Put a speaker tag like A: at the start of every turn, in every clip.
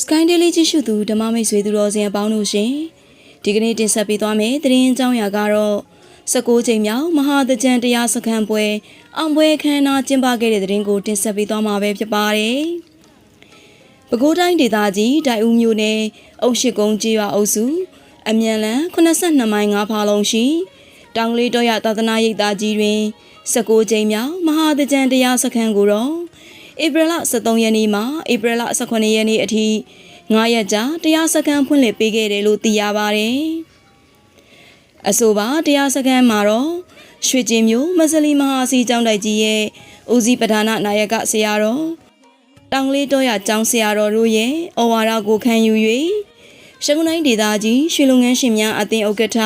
A: Sky Daily ကြည့်ရှုသူဓမ္မမိတ်ဆွေသူတော်စင်အပေါင်းတို့ရှင်ဒီကနေ့တင်ဆက်ပေးသွားမယ့်သတင်းအကြောင်းအရာကတော့16ချိန်မြောက်မဟာသကြံတရားစခန်းပွဲအောင်ပွဲခမ်းနားကျင်းပခဲ့တဲ့သတင်းကိုတင်ဆက်ပေးသွားမှာပဲဖြစ်ပါတယ်။ပဲခူးတိုင်းဒေသကြီးတိုင်ဦးမြို့နယ်အုတ်ရှိကုန်းကြီးရွာအုပ်စုအမြန်လန်82မိုင်5ဖာလုံးရှိတောင်ကလေးတော်ရသာသနာရိပ်သားကြီးတွင်16ချိန်မြောက်မဟာသကြံတရားစခန်းကိုတော့ ဧပြီလ23ရက်နေ့မှဧပြီလ18ရက်နေ့အထိ9ရက်ကြာတရားစခန်းဖွင့်လှစ်ပေးခဲ့တယ်လို့သိရပါတယ်။အဆိုပါတရားစခန်းမှာတော့ရွှေကျင်မြို့မဆလီမဟာစီကျောင်းတိုက်ကြီးရဲ့ဦးစီးပဓာနာနာယကဆရာတော်တောင်လေးတော်ရကျောင်းဆရာတော်တို့ရဲ့ဩဝါဒကိုခံယူ၍ရှကုနိုင်ဒေသကြီးရွှေလုံငန်းရှင်များအသင်းဥက္ကဋ္ဌ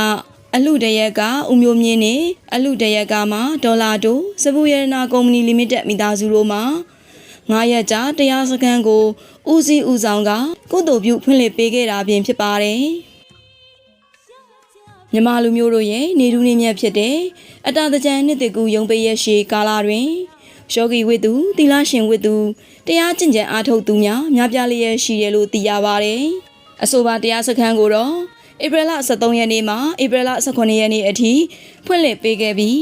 A: အလူတရက်ကဦးမျိုးမြင့်နဲ့အလူတရက်ကမှဒေါ်လာတို့စပူရတနာကုမ္ပဏီလီမိတက်မိသားစုတို့မှ 9ရက်ကြာတရားစခန်းကိုဦးစီးဦးဆောင်ကကုသိုလ်ပြုဖွင့်လှစ်ပေးခဲ့တာပြင်ဖြစ်ပါတယ်။မြမလူမျိုးတို့ရဲ့နေထူးနေမြတ်ဖြစ်တဲ့အတာတကြံနှစ်တကူရုံပေးရရှိကာလာတွင်ယောဂီဝိတုသီလရှင်ဝိတုတရားကျင့်ကြံအားထုတ်သူများများပြားလျက်ရှိတယ်လို့သိရပါတယ်။အဆိုပါတရားစခန်းကိုတော့ဧပြီလ23ရက်နေ့မှဧပြီလ18ရက်နေ့အထိဖွင့်လှစ်ပေးခဲ့ပြီး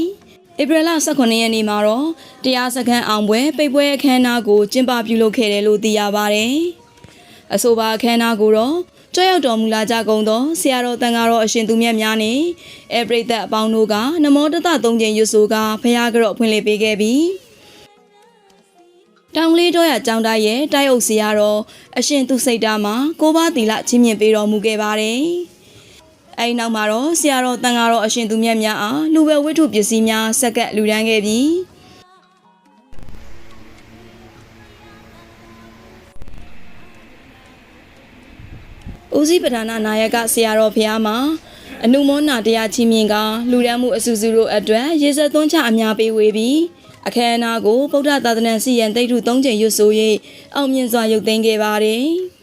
A: ဧပြီလ18ရက်နေ့မှာတော့တရားစခန်းအောင်ပွဲပိတ်ပွဲအခမ်းအနားကိုကျင်းပပြုလုပ်ခဲ့တယ်လို့သိရပါတယ်။အဆိုပါအခမ်းအနားကိုတော့ကြွရောက်တော်မူလာကြကုန်သောဆရာတော်တန်ဃာတော်အရှင်သူမြတ်များနဲ့အပရိသတ်အပေါင်းတို့ကနမောတတသုံးချိန်ရွတ်ဆိုကဖရာကြော့ဖွင့်လှစ်ပေးခဲ့ပြီးတောင်လေးတော့ရကြောင်းသားရဲ့တိုက်အုပ်စီရတော့အရှင်သူစိတ်တာမှာကိုးပါးတီလာချင်းမြင့်ပေးတော်မူခဲ့ပါတယ်။ အဲဒီနောက်မှာတော့ဆရာတော်တန်ဃာတော်အရှင်သူမြတ်များအားလူပဲဝိထုပစ္စည်းများဆက်ကပ်လူဒန်းခဲ့ပြီးဦးစီးပဓာနာနာယကဆရာတော်ဖျားမှာအနုမောနာတရားချင်းမြင့်ကလူဒန်းမှုအစုစုတို့အတွက်ရေစက်သွန်းချအများပေးဝေပြီးအခမ်းအနားကိုဗုဒ္ဓသာသနာစီရင်တိတ်ထု၃ချိန်ရွတ်ဆို၍အောင်မြင်စွာရုပ်သိမ်းခဲ့ပါတယ်။